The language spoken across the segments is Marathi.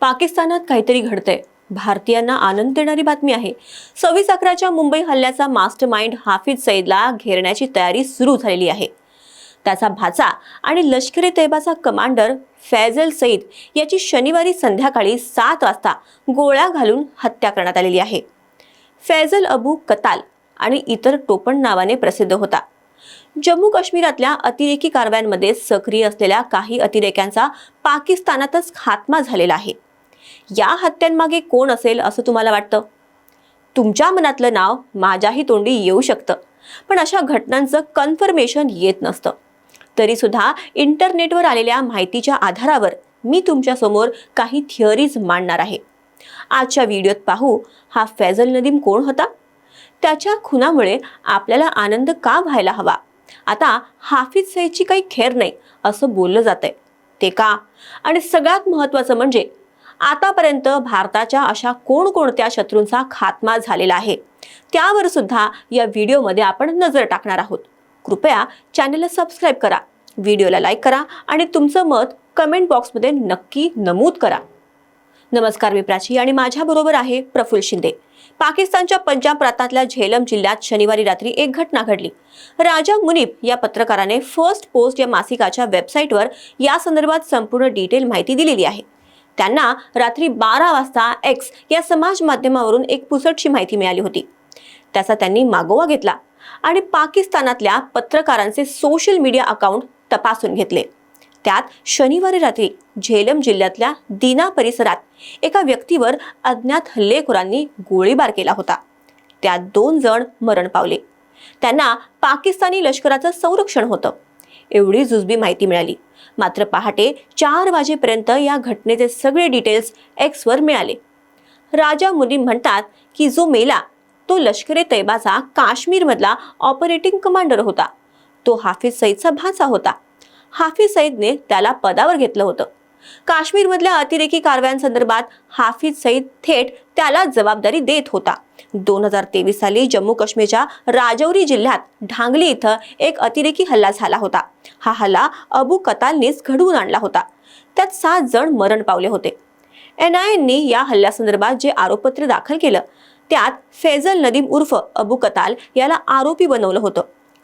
पाकिस्तानात काहीतरी घडतंय. भारतीयांना आनंद देणारी बातमी आहे. सव्वीस अकराच्या मुंबई हल्ल्याचा मास्टर माइंड हाफिज सईदला घेरण्याची तयारी सुरू झालेली आहे. त्याचा भाचा आणि लष्करी तैबाचा कमांडर फैजल सईद याची शनिवारी संध्याकाळी सात वाजता गोळ्या घालून हत्या करण्यात आलेली आहे. फैजल अबू कताल आणि इतर टोपण नावाने प्रसिद्ध होता. जम्मू काश्मीरातल्या अतिरेकी कारवायांमध्ये सक्रिय असलेल्या काही अतिरेक्यांचा पाकिस्तानातच खात्मा झालेला आहे. या हत्यांमागे कोण असेल असं तुम्हाला वाटतं? तुमच्या मनातलं नाव माझ्याही तोंडी येऊ शकतं. पण अशा घटनांचं कन्फर्मेशन येत नसतं. तरीसुद्धा इंटरनेटवर आलेल्या माहितीच्या आधारावर मी तुमच्यासमोर काही थिअरीज मांडणार आहे. आजच्या व्हिडिओत पाहू हा फैजल नदीम कोण होता? त्याच्या खुनामुळे आपल्याला आनंद का व्हायला हवा? आता हाफिज सईदची काही खेर नाही असं बोललं जातंय. ते का? आणि सगळ्यात महत्त्वाचं म्हणजे आतापर्यंत भारताच्या अशा कोणकोणत्या शत्रूंचा खात्मा झालेला आहे? त्यावर सुद्धा या व्हिडिओमध्ये आपण नजर टाकणार आहोत. कृपया चॅनलला सबस्क्राईब करा व्हिडिओला लाईक करा आणि तुमचं मत कमेंट बॉक्समध्ये नक्की नमूद करा. नमस्कार मी प्राची आणि माझ्याबरोबर आहे प्रफुल्ल शिंदे. पाकिस्तानच्या पंजाब प्रांतातल्या झेलम जिल्ह्यात शनिवारी रात्री एक घटना घडली. राजा मुनीप या पत्रकाराने फर्स्ट पोस्ट या मासिकाच्या वेबसाईटवर या संदर्भात संपूर्ण डिटेल माहिती दिलेली आहे. त्यांना रात्री बारा वाजता एक्स या समाज माध्यमावरून एक पुसटची माहिती मिळाली होती. त्याचा त्यांनी मागोवा घेतला आणि पाकिस्तानातल्या पत्रकारांचे सोशल मीडिया अकाउंट तपासून घेतले. त्यात शनिवारी रात्री झेलम जिल्ह्यातल्या दिना परिसरात एका व्यक्तीवर अज्ञात हल्लेखोरांनी गोळीबार केला होता. त्यात दोन जण मरण पावले. त्यांना पाकिस्तानी लष्कराचं संरक्षण होतं. एवढी जुजबी माहिती मिळाली. मात्र पहाटे चार वाजेपर्यंत या घटनेचे सगळे डिटेल्स एक्सवर मिळाले. राजा मुनीम म्हणतात की जो मेला तो लष्करे तैबाचा काश्मीरमधला ऑपरेटिंग कमांडर होता. तो हाफिज सईदचा भाचा होता. हाफिज सईदने त्याला पदावर घेतलं होतं. काश्मीरमधल्या अतिरेकी कारवायांसंदर्भात हाफिज सईद थेट त्याला जबाबदारी देत होता. दोन हजार तेवीस साली जम्मू काश्मीरच्या राजौरी जिल्ह्यात ढांगली इथं एक अतिरेकी हल्ला झाला होता. हा हल्ला अबू कतालनेच घडवून आणला होता. त्यात सात जण मरण पावले होते. एन आय एननी या हल्ल्यासंदर्भात जे आरोपपत्र दाखल केलं त्यात फैजल नदीम उर्फ अबू कताल याला आरोपी बनवलं होतं.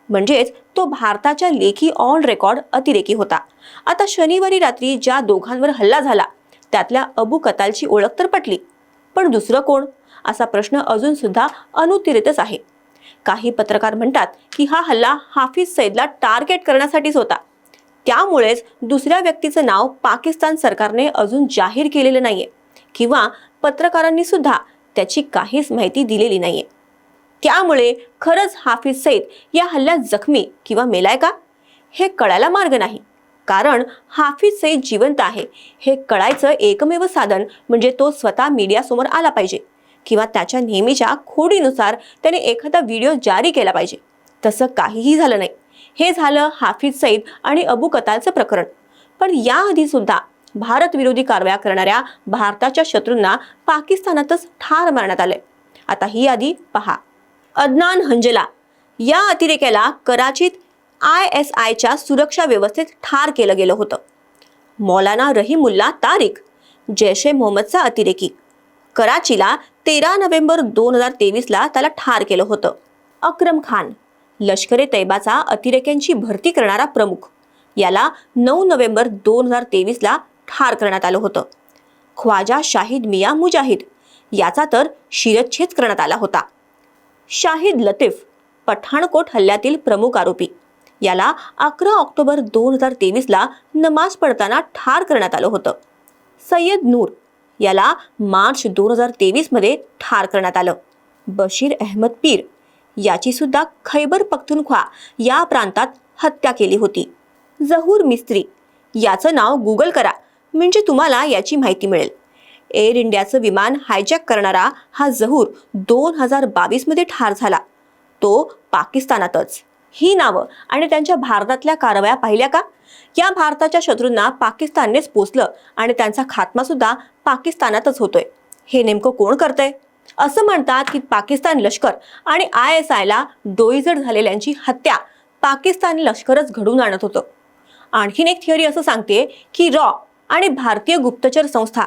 म्हणजेच तो भारताच्या लेखी ऑन रेकॉर्ड अतिरेकी होता. आता शनिवारी रात्री ज्या दोघांवर हल्ला झाला त्यातल्या अबू कतालची ओळख तर पटली. पण दुसरं कोण? असा प्रश्न अजून सुद्धा अनुत्तरितच आहे. काही पत्रकार म्हणतात की हा हल्ला हाफिज सईदला टार्गेट करण्यासाठीच होता. त्यामुळेच दुसऱ्या व्यक्तीचं नाव पाकिस्तान सरकारने अजून जाहीर केलेलं नाहीये. किंवा पत्रकारांनी सुद्धा त्याची काहीच माहिती दिलेली नाहीये. त्यामुळे खरंच हाफिज सईद या हल्ल्यात जखमी किंवा मेलाय का? हे कळायला मार्ग नाही. कारण हाफिज सईद जिवंत आहे. हे कळायचं एकमेव साधन म्हणजे तो स्वतः मीडियासमोर आला पाहिजे किंवा त्याच्या नेहमीच्या खोडीनुसार त्याने एखादा व्हिडिओ जारी केला पाहिजे. तसं काहीही झालं नाही. हे झालं हाफिज सईद आणि अबू कतालचं प्रकरण. पण याआधी सुद्धा भारत विरोधी कारवाया करणाऱ्या भारताच्या शत्रूंना पाकिस्तानातच ठार मारण्यात आलंय. आता ही यादी पहा. अदनान हंजला या अतिरेक्याला कराचीत आय एस आयच्या सुरक्षा व्यवस्थेत ठार केलं गेलं होतं. मौलाना रहीमुल्ला तारिक जैश ए मोहम्मदचा अतिरेकी. कराचीला तेरा नोव्हेंबर दोन हजार तेवीसला त्याला ठार केलं होतं. अक्रम खान लष्कर ए तैबाचा अतिरेक्यांची भरती करणारा प्रमुख. याला नऊ नोव्हेंबर दोन हजार तेवीसला ठार करण्यात आलं होतं. ख्वाजा शाहिद मिया मुजाहिद याचा तर शिरच्छेद करण्यात आला होता. शाहिद लतीफ पठाणकोट हल्ल्यातील प्रमुख आरोपी. याला अकरा ऑक्टोबर दोन हजार तेवीसला नमाज पडताना ठार करण्यात आलं होतं. सय्यद नूर याला मार्च दोन हजार तेवीसमध्ये ठार करण्यात आलं. बशीर अहमद पीर याची सुद्धा खैबर पख्तुनख्वा या प्रांतात हत्या केली होती. जहूर मिस्त्री याचं नाव गुगल करा म्हणजे तुम्हाला याची माहिती मिळेल. एअर इंडियाचं विमान हायजॅक करणारा हा जहूर दोन हजार बावीसमध्ये ठार झाला. तो पाकिस्तानातच. ही नावं आणि त्यांच्या भारतातल्या कारवाया पाहिल्या का? या भारताच्या शत्रूंना पाकिस्ताननेच पोचलं आणि त्यांचा खात्मा सुद्धा पाकिस्तानातच होतोय. हे नेमकं कोण करतंय? असं म्हणतात की पाकिस्तान लष्कर आणि आय एस आयला डोईजड झालेल्यांची हत्या पाकिस्तानी लष्करच घडवून आणत होतं. आणखीन एक थिअरी असं सांगते की रॉ आणि भारतीय गुप्तचर संस्था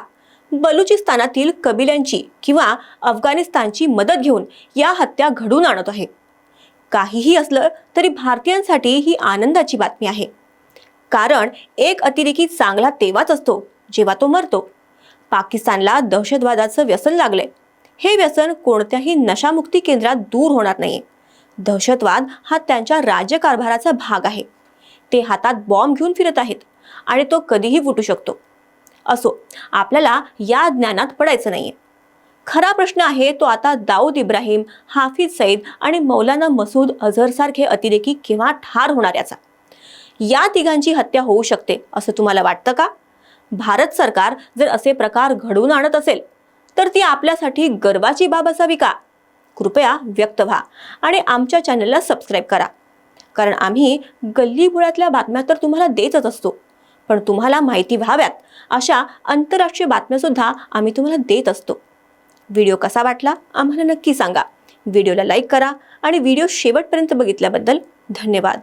बलुचिस्तानातील कबिल्यांची किंवा अफगाणिस्तानची मदत घेऊन या हत्या घडून आणत आहे. काहीही असलं तरी भारतीयांसाठी ही आनंदाची बातमी आहे. कारण एक अतिरेकी चांगला तेव्हाच असतो जेव्हा तो मरतो. पाकिस्तानला दहशतवादाचं व्यसन लागले हे व्यसन कोणत्याही नशामुक्ती केंद्रात दूर होणार नाही दहशतवाद हा त्यांच्या राज्यकारभाराचा भाग आहे. ते हातात बॉम्ब घेऊन फिरत आहेत आणि तो कधीही फुटू शकतो. असो. आपल्याला या ज्ञानात पडायचं नाहीये. खरा प्रश्न आहे तो आता दाऊद इब्राहिम हाफिज सईद आणि मौलाना मसूद अझहरसारखे अतिरेकी केव्हा ठार होणार याचा. या तिघांची हत्या होऊ शकते असं तुम्हाला वाटतं का? भारत सरकार जर असे प्रकार घडवून आणत असेल तर ती आपल्यासाठी गर्वाची बाब असावी का? कृपया व्यक्त व्हा आणि आमच्या चॅनलला सबस्क्राईब करा. कारण आम्ही गल्लीबोळातल्या बातम्या तर तुम्हाला देतच असतो. पण तुम्हाला माहिती व्हाव्यात अशा आंतरराष्ट्रीय बातम्यासुद्धा आम्ही तुम्हाला देत असतो. व्हिडिओ कसा वाटला आम्हाला नक्की सांगा. व्हिडिओला लाईक करा आणि व्हिडिओ शेवटपर्यंत बघितल्याबद्दल धन्यवाद.